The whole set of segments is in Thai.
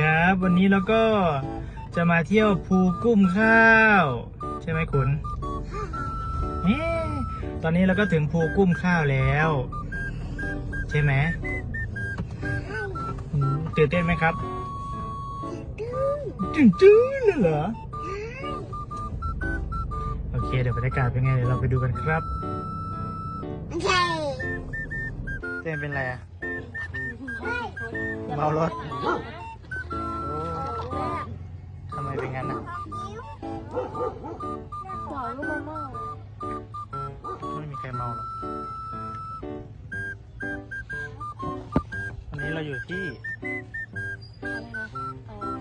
ครับ วันนี้เราก็จะมาเที่ยวภูกุ้มข้าว ใช่ไหมคุณเอ๊ะตอนนี้เราก็ถึงภูกุ้มข้าวแล้ว ใช่ไหมอืมตื่นเต้นไหมครับตื่นจื้นเลยเหรอโอเค เดี๋ยวบรรยากาศเป็นไงเดี๋ยวเราไปดูกันครับไม่ใช่เต้นเป็นไรอะเมารถโอ้ทำไม เป็นงั้นอะต่อลูกมาม่าไม่มีใครเมาหรอกวันนี้เราอยู่ที่อะไรนะเออ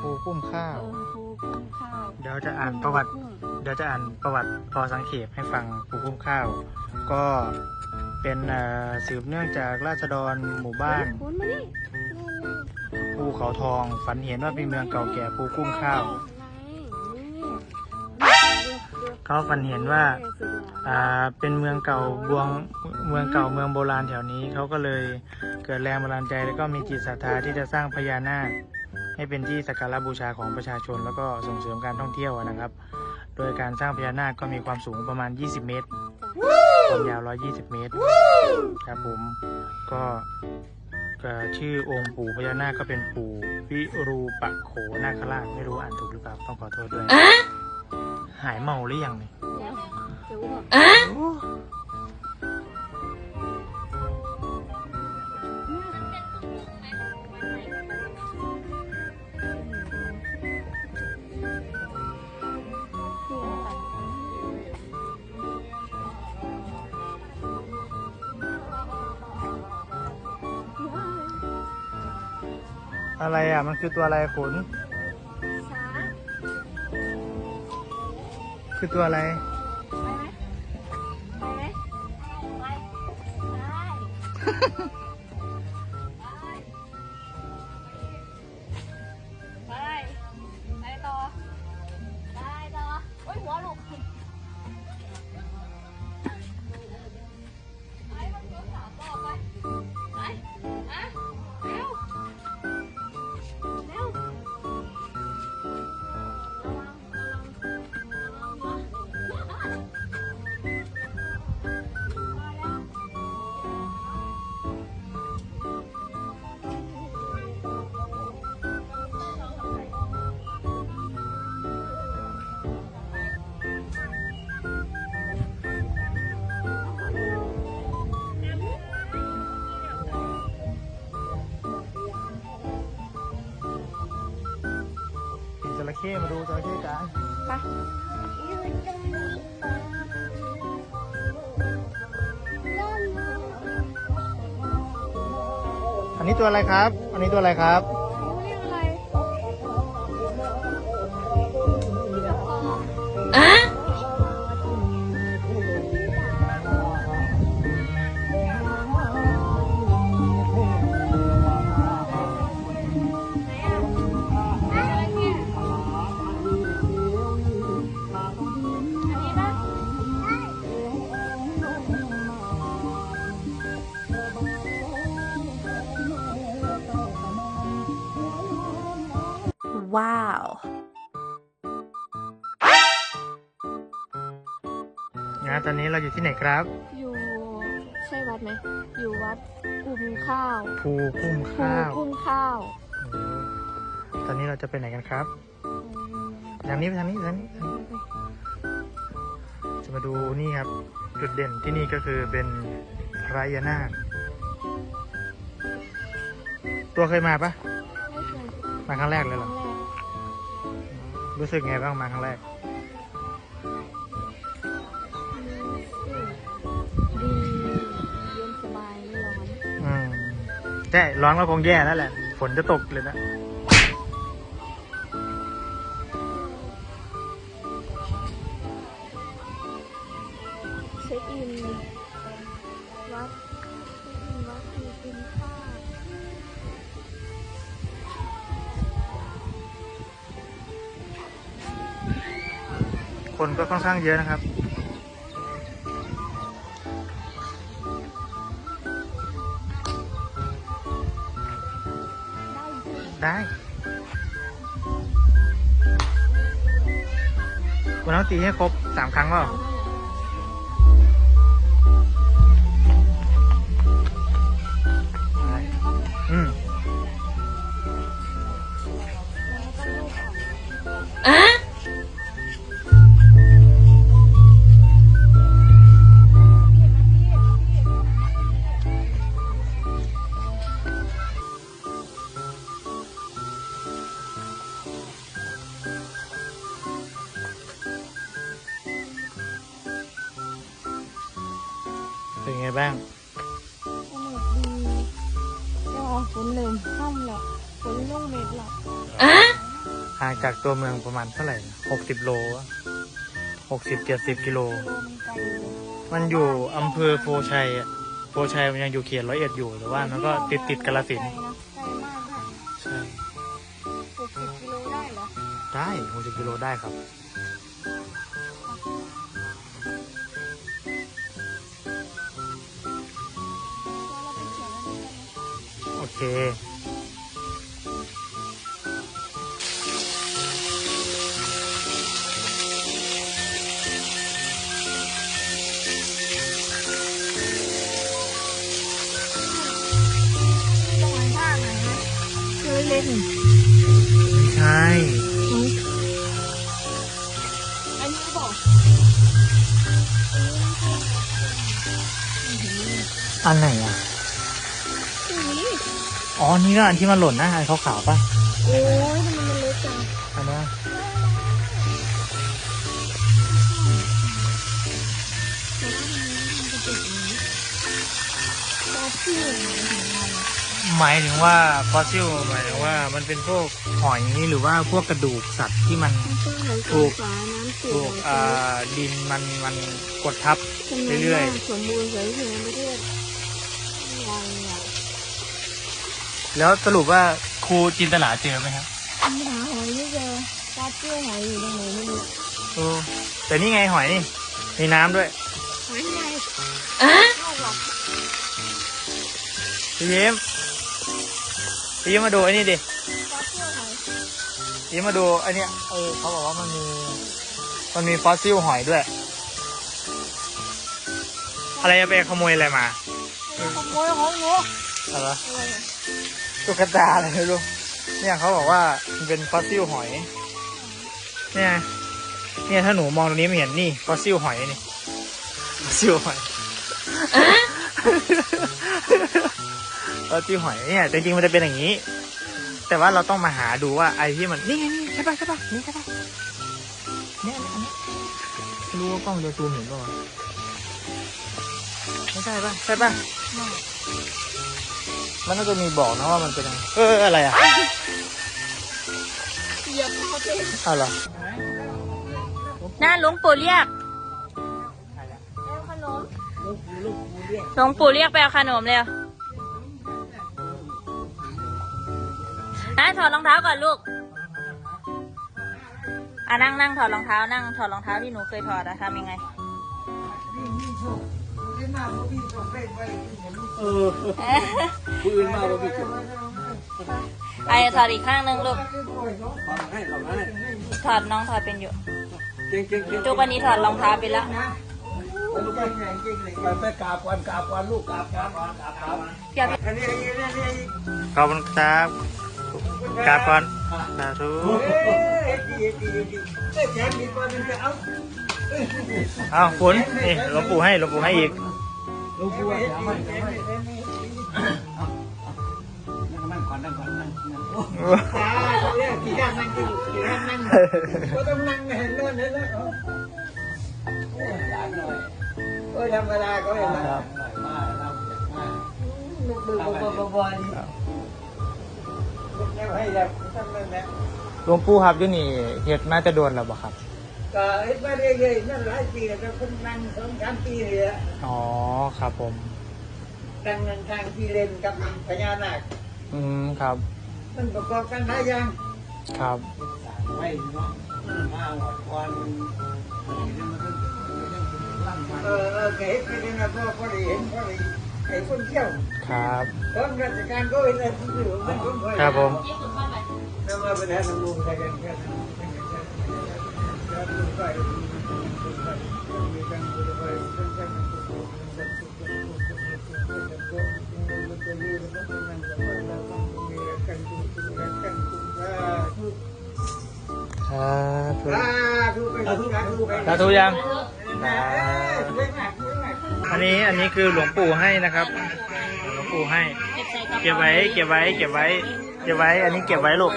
ภูกุ้มข้าเอวอภูกุ้งข้าว เดี๋ยวจะอ่านประวัติ เดี๋ยวจะอ่านประวัติพอสังเขปให้ฟังภูกุ้มข้าว ก็เป็นเอ่อสืบเนื่องจากราษฎรหมู่บ้านคุณมานี่ภู เขาทอง ฝันเห็นว่าเป็นเมืองเก่าแก่ภูกุ้มข้าว เขาฝันเห็นว่าอ่าเป็นเมืองเก่าบวงเมืองเก่าเมืองโบราณแถวนี้เขาก็เลยเกิดแรงบันดาลใจ แล้วก็มีจิตศรัทธาที่จะสร้างพญานาคให้เป็นที่สักการะบูชาของประชาชน แล้วก็ส่งเสริมการท่องเที่ยวนะครับ โดยการสร้างพญานาคก็มีความสูงประมาณ 20 เมตรความยาว 120 เมตร ครับผม ก็ ชื่อองค์ปู่พญานาคก็เป็นปู่วิรูปะโขนาคราชไม่รู้อ่านถูกหรือเปล่าต้องขอโทษด้วย หายเมาหรือยังเนี่ยจะอ้วกอะไรอะ มันคือตัวอะไรขุนช้าคือตัวอะไร ดูจระเข้กันไปอันนี้ตัวอะไรครับ อันนี้ตัวอะไรครับ อนนี้เราอยู่ที่ไหนครับ อยู่ใช่วัดไหม อยู่วัดกุมข้าวภูกุ้มภูข้าว กุ้งข้าวโอ้ตอนนี้เราจะไปไหนกันครับทางนี้ไปทางนี้ทางนี้ทางนี้ จะมาดูนี่ครับ จุดเด่นที่นี่ก็คือเป็นพระยานาคตัวเคยมาปะไม่เคยมาครั้งแรกเลยคเหรรั้องแรกรู้สึกไงบ้างมาครั้งแรก ใช่ร้อนก็คงแย่แล้วแหละ ฝนจะตกเลยนะเช็คอินวัดเช็คอินวัดภูกุมข้าวคนก็ค่อนข้างเยอะนะครับ ตีให้ครบสามครั้งเปล่า ตัวเมืองประมาณเท่าไหร่หกสิบโลหกสิบเจ็ดสิบกิโลโดนไกลเลยมันอยู่อำเภอโพชัยอะโพชัยมันยังอยู่เขตร้อยเอ็ดอยู่แต่ว่ามันก็ติดติดกาลสินธุ์ไกลนะไกลมากค่ะใช่หกสิบกิโลได้เหรอได้หกสิบกิโลได้ครับเราไปเขียนแล้วกันนะโอเค เจอเล็กนี่ใช่ อันนี้บอกอันไหนอะอันนี้อ๋อ นี่ก็อันที่มันหล่นนะอันขาวๆป่ะ โอ้ยทำไมมันเล็กจังอันเนี้ยแล้วทำไมมันจะติดอย่างนี้ตาชื่อไหนของมันหมายถึงว่าฟอสซิลหมายถึงว่ามันเป็นพวกหอยหรือว่าพวกกระดูกสัตว์ที่มันมันเป็นเหมือนถูสีกฟ้าน้ำเสียถูกอ่าดินมันมันกดทับเรื่อยๆสมบูรณ์สวยงามประเทศยังอะแล้วสรุปว่าครูจินตลาเจอไหมครับปัญหาหอยไม่เจอตาเชื่อหอยอยู่ตรงไหนไม่รู้โอ้แต่นี่ไงหอยนี่มีน้ำด้วยหอยใหญ่ลูกหรอกพี่ยิ้ม พี่ยิ้มมาดูไอ้นี่ดิตาเชื่อหอยพี่ยิ้มมาดูไอ้เนี่ยเออเขาบอกว่ามันมีมันมีฟอสซิลหอยด้วย อะไรจะไปขโมยอะไรมาขโมยของหนูอะไรวะอะไรอะตุ๊กตาอะไรไม่รู้เนี่ยเขาบอกว่ามันเป็นฟอสซิลหอย เนี่ยเนี่ยถ้าหนูมองตรงนี้ไม่เห็นนี่ฟอสซิลหอยนี่ฟอสซิลหอย ฟอสซิลหอยเนี่ยจริงๆมันจะเป็นอย่างนี้ แต่ว่าเราต้องมาหาดูว่าไอ้ที่มันนี่ไงนี่ใช่ปะใช่ปะนี่ใช่ปะเนี่ยอันนี้ไม่รู้ว่ากล้องจะซูมเห็นป่าวะไม่ใช่ปะใช่ปะไม่มันน่าจะมีบอกนะว่ามันเป็นอะไรเอออะไรอะเหยียบเขาเองเอาเหรอน่าหลวงปู่เรียกเอาขนมหลวงปู่เรียกไปเอาขนมเร็ว อะถอดรองเท้าก่อนลูกอะนั่งนั่งถอดรองเท้านั่งถอดรองเท้าที่หนูเคยถอดอะทำยังไงเออปืนมาบ่มีจุดไอ้ถอดอีกข้างหนึ่งลูกฟังให้เราให้ถอดน้องถอดเป็นอยู่เก่งเก่งเก่งจุกวันนี้ถอดรองเท้าไปแล้วลูกไปไปไปกราบก่อนกราบก่อนลูกกราบกราบก่อนกราบกราบอย่าไปอันนี้อันนี้อันนี้อันนี้ขอบคุณครับ กราบก่อนสาธุเฮ้ยดีดีดีเอ้ยแขนดีกว่านึงจะเอาเอาคุณนี่หลวงปู่ให้หลวงปู่ให้อีกลูกบัวอย่ามันอย่ามันนั่งก่อนนั่งก่อนนั่งนั่งโอ้ตาเนี่ยกี่ด้านนั่งกี่กี่ด้านนั่งก็ต้องนั่งเห็นโน่นเห็นแล้วโอ้ยหลานหน่อยโอ้ยธรรมดาก็เห็นแล้วมาแล้วมาลูกดูบ่อ ยๆยังให้แบบทำนั่นแหละหลวงปู่ครับอยี่นี่เห็ดน่าจะโดนแล้วบ่ครับ ก็เฮ็ดมาเรื่อยๆนั่นหลายปีแล้วก็คนนั่งสองสามปีเลยอะอ๋อครับผมตั้งเงินทางที่เล่นกับพญานาคอืมครับ มันประกอบกันหลายอย่างครับ ไม่เนาะมาวันเออเออเฮ็ดไปเนี่ยนะพ่อพ่อได้เห็นพ่อได้ ไอ้คนเที่ยวครับตอนราชการก็เห็นอะไรที่อยู่มันคนคอยครับผมยี่สุดบ้านไหนเราไปแล้วลุงใครกันกันลุงไปมีกันบุญไปกันกันมันจะอยู่ในบ้านนั้นก็เราต้องมีกันดูดูกันทุกครับสาธุไปสาธุไปสาธุ นนี้อันนี้คือหลวงปู่ให้นะครับ หลวงปู่ให้ เก็บไว้ เก็บไว้ เก็บไว้ เก็บไว้ อันนี้เก็บไว้ลูก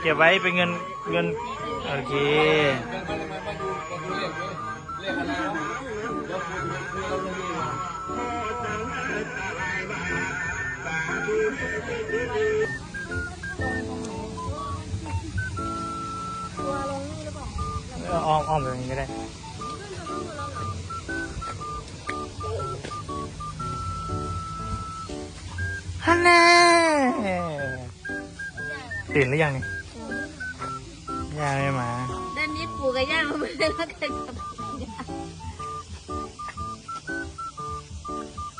เก็บไว้เป็นเงินเงินโอเคออาอ้อมอ้อมแบบนี้ก็ได้ แน่ตื่นหรือยังนี่ยังไม่มาด้านนี้ปูกับย่ามาไม่ได้แล้วกันกับ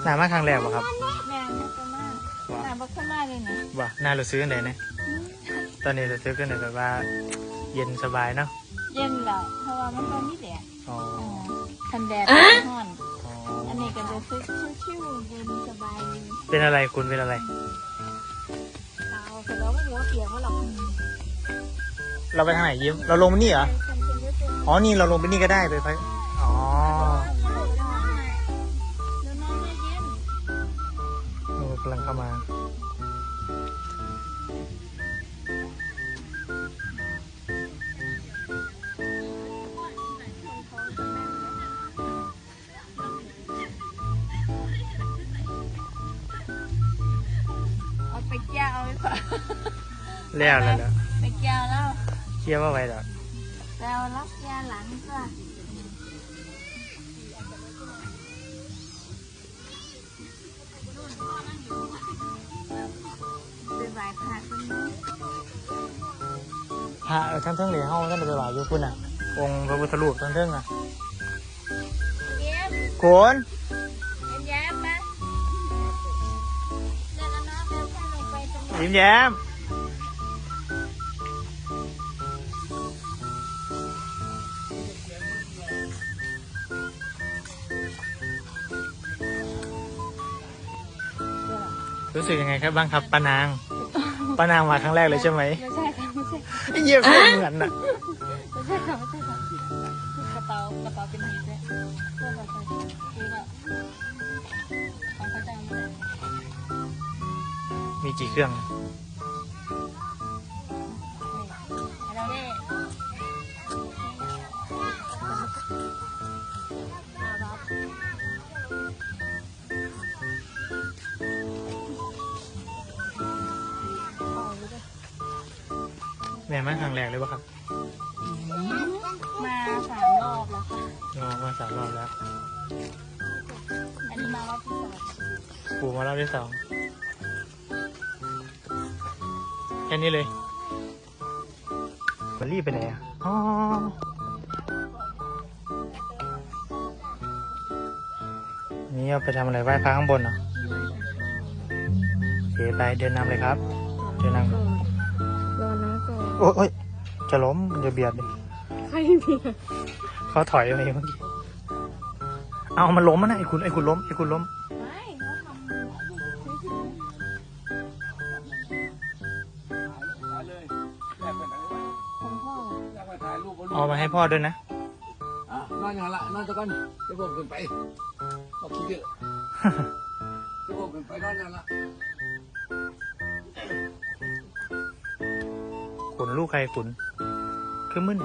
หนามาครั้งแรกป่ะครับแม่ไม่ต้องมาหนาบักขึ้นมาเลยเนี่ยว่าหน้าเราซื้อกันไหนเนี่ยตอนนี้เราซื้อกันไหนแบบว่า เย็นสบายเนาะเย็นแหละเพราะว่ามันตอนนี้แดดอ๋ออ่าทันแดดร้อนอ๋ออันนี้ก็ จะซื้อชิวๆเย็นสบายเป็นอะไรคุณเป็นอะไร เอาเสร็จแล้วไม่หัวเปียกเขาหรอกเราไปทางไหนยิ้ม เราลงไปนี่เหรอคนเป็นเยอะเกินอ๋อ นี่เราลงไปนี่ก็ได้ไปไป อ๋อเดี๋ยวนอนไม่เย็นเรากำลังเข้ามาเอา แล้วแล้วแล้วไปแก้วแล้วเคลียร์ว่าไว้แล้วแล้วรับยาหลังก็ไปไหว้พระกันไหมพระเออทั้งเทิงเหลียห้องท่านไปไหวอยู่คุณอะ องค์พระพุทธรูปทั้งเทิงอะเย็บโขนเย็นแย้มไหมเดินแล้วน้องเดินข้างลงไปตรงนี้ ยิ้มแย้ม สึกยังไงครับบ้างครับป้านางป้านางมาครั้งแรกเลยใช่ไหมไม่ใช่ค่ะไม่ใช่ไอ้เยี่ยมเหมือนน่ะไม่ใช่ค่ะไม่ใช่ค่ะกระเป๋ากระเป๋าเป็นหีบด้วยเพื่อเราใส่คือแบบของเขาจะเอามามีกี่เครื่อง ม่มาครั้งแรกเลยปะครับ มาสามรอบแล้วค่ะรอมาสามรอบแล้ว อันนี้มารอบที่สองปู่มารอบที่สอง แค่นี้เลยมันรีบไปไหนอะอ๋อนี่เอาไปทำอะไรไหว้พระข้างบนเหรอโอเคไปเดินนำเลยครับ เดินนำรอนะก่อน โอ้ยจะล้มจะเบียดดิใครเบียดเขาถอยไปเมื่อกี้เอามันล้มนะไอ้คุณไอ้คุณล้มไอ้คุณล้มไม่เขาทำเลยแยกไปไหนวะของพ่อแยกไปถ่ายรูปบนเอามาให้พ่อด้วยนะอะนอนอย่างละนอนตะก้อนจะบอกขึ้นไปบอกขี้เยอะจะบอกขึ้นไปนอนอย่างละ ขุนลูกใครขุนคือมึน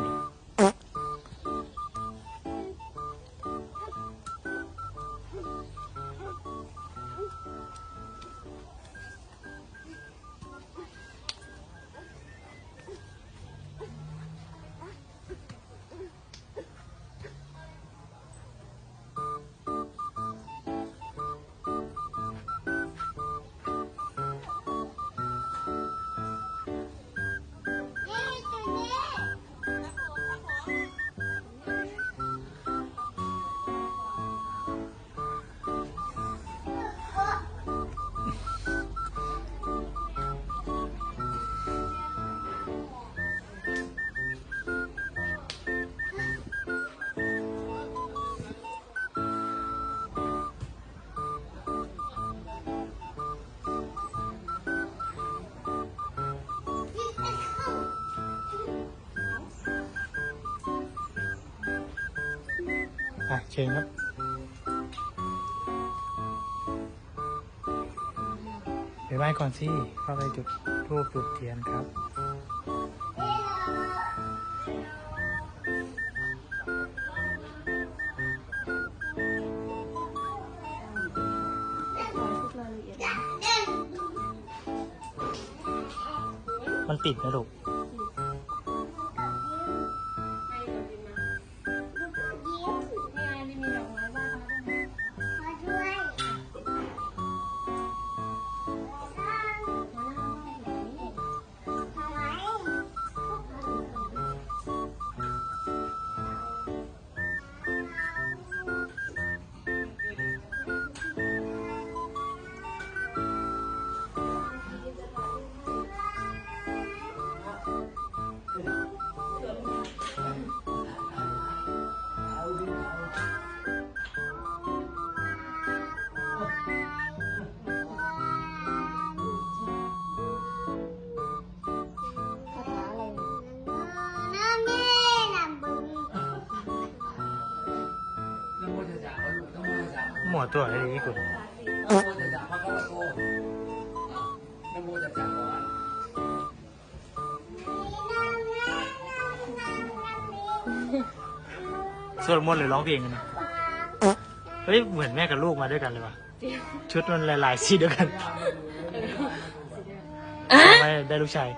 เชิญครับไปไหว้ก่อนสิเข้าไปจุดรูปจุดเทียนครับมันติดนะลูก ตัสสะหมวดตัวอะไรนี่คุณนะโมตัสสะพระคัมภีโตนะโมตัสสะก่อนสวดมนต์หรือร้องเพลงกันนะเฮ้ยเหมือนแม่กับลูกมาด้วยกันเลยว่ะชุดมันหลายๆสีเดียวกันทำไมได้ลูกชาย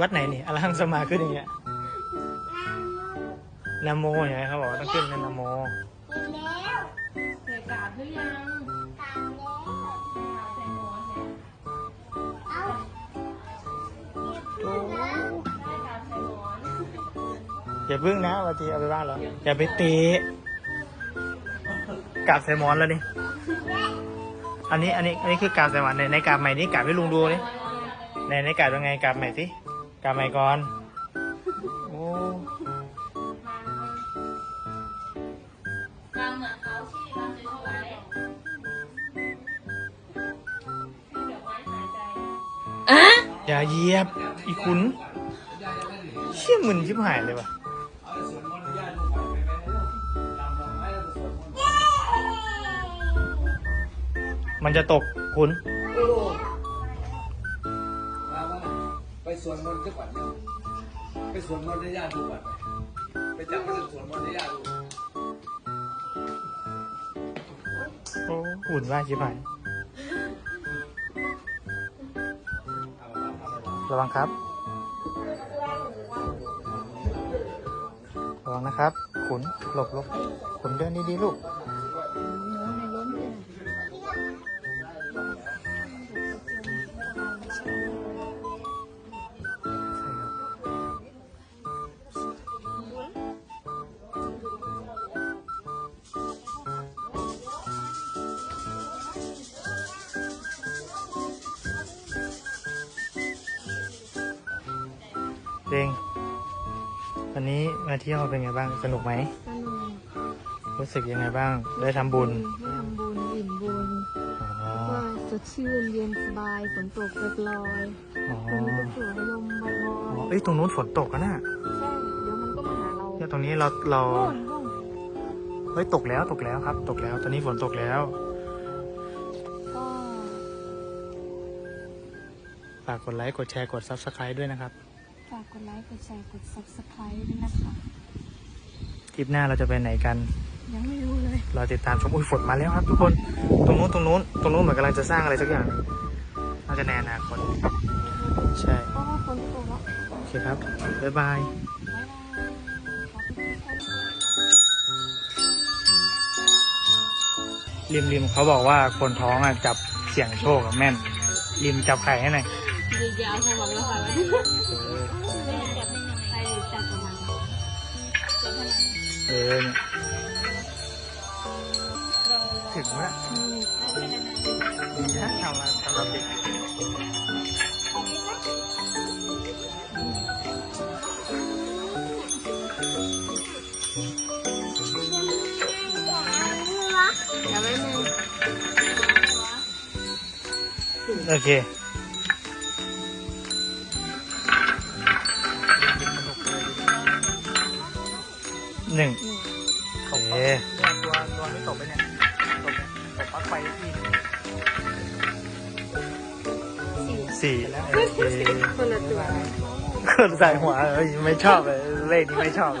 วัดไหนนี่อรหังสมาขึ้นอย่างเงี้ยนะโมอย่างเงี้ยเขาบอกว่าต้องขึ้นนะนะโมเคยกราบหรือยังกราบใส่หมอนเนี่ยได้กราบใส่หมอนอย่าพึ่งนะวันทีเอาไปบ้านแล้วอย่าไปเตะกราบใส่หมอนแล้วนี่อันนี้อันนี้อันนี้คือกราบใส่หมอนในในกราบใหม่นี่กราบให้ลุงดูนี่ในในกราบยังไงกราบใหม่สิ กราบใหม่ก่อน โอ้รำเหมือนเขาที่รำสวยๆให้ดอกไม้หายใจอย่าเหยียบ อีคุณเชี่ยมึนชิบหายเลยว่ะเอาสวดมนต์ญาติลูกไปไปไปเร็วลำดอกไม้แล้วก็สวดมนต์มันจะตกคุณโอ้มาว่าไป สวดมนต์ซะก่อนเนี่ยไปสวดมนต์ให้ญาติดูก่อนไปไปจับไปสวดมนต์ให้ญาติดูโอ้อุ่นว่าชิบหายเอามระวังครับ ระวังนะครับ ขุนหลบหลบขุนเดินดีๆลูก เจงวันนี้มาเที่ยวเป็นไงบ้าง สนุกไหม สนุกรู้สึกยังไงบ้าง ได้ทำบุญได้ทำบุญอิ่มบุญอ๋อว่าสดชื่นเย็นสบายฝนตกปลอยอ๋อๆวันนี้ก็สวยลมมาลออ๋อยเอ้ยตรงนู้นฝนตกกันน่ะใช่เดี๋ยวมันก็มาหาเราเนี่ยตรงนี้เราเราโน่นโน่นเฮ้ยตกแล้วตกแล้วครับ ตกแล้ว ตอนนี้ฝนตกแล้ว ก็ฝากกดไลค์ กดแชร์ กด Subscribe ด้วยนะครับ ฝากกดไลค์กดแชร์กด subscribe ด้วยนะคะ คลิปหน้าเราจะไปไหนกัน ยังไม่รู้เลยเราติดตามชมอุ้ยฝนมาแล้วครับ ทุกคน ตรงนู้นตรงนู้นตรงนู้นเหมือนกำลังจะสร้างอะไรสักอย่างหนึ่งน่าจะในอนาคตใช่ เพราะว่าฝนตกแล้วโอเคครับ บ๊ายบายบ๊ายบายขอไปกินข้าวริมริมเขาบอกว่าคนท้องอะจับเสี่ยงโชคกับแม่น ริมจับไข่ให้หน่อยดีเดียวใช่ไหมแล้วค่ะจับ ออเนี่ยถึงแล้วดีนะทำมาสำหรับเด็กเดี๋ยวไว้หนึ่งโอเค 不在乎啊，没唱呗，累你没唱呗。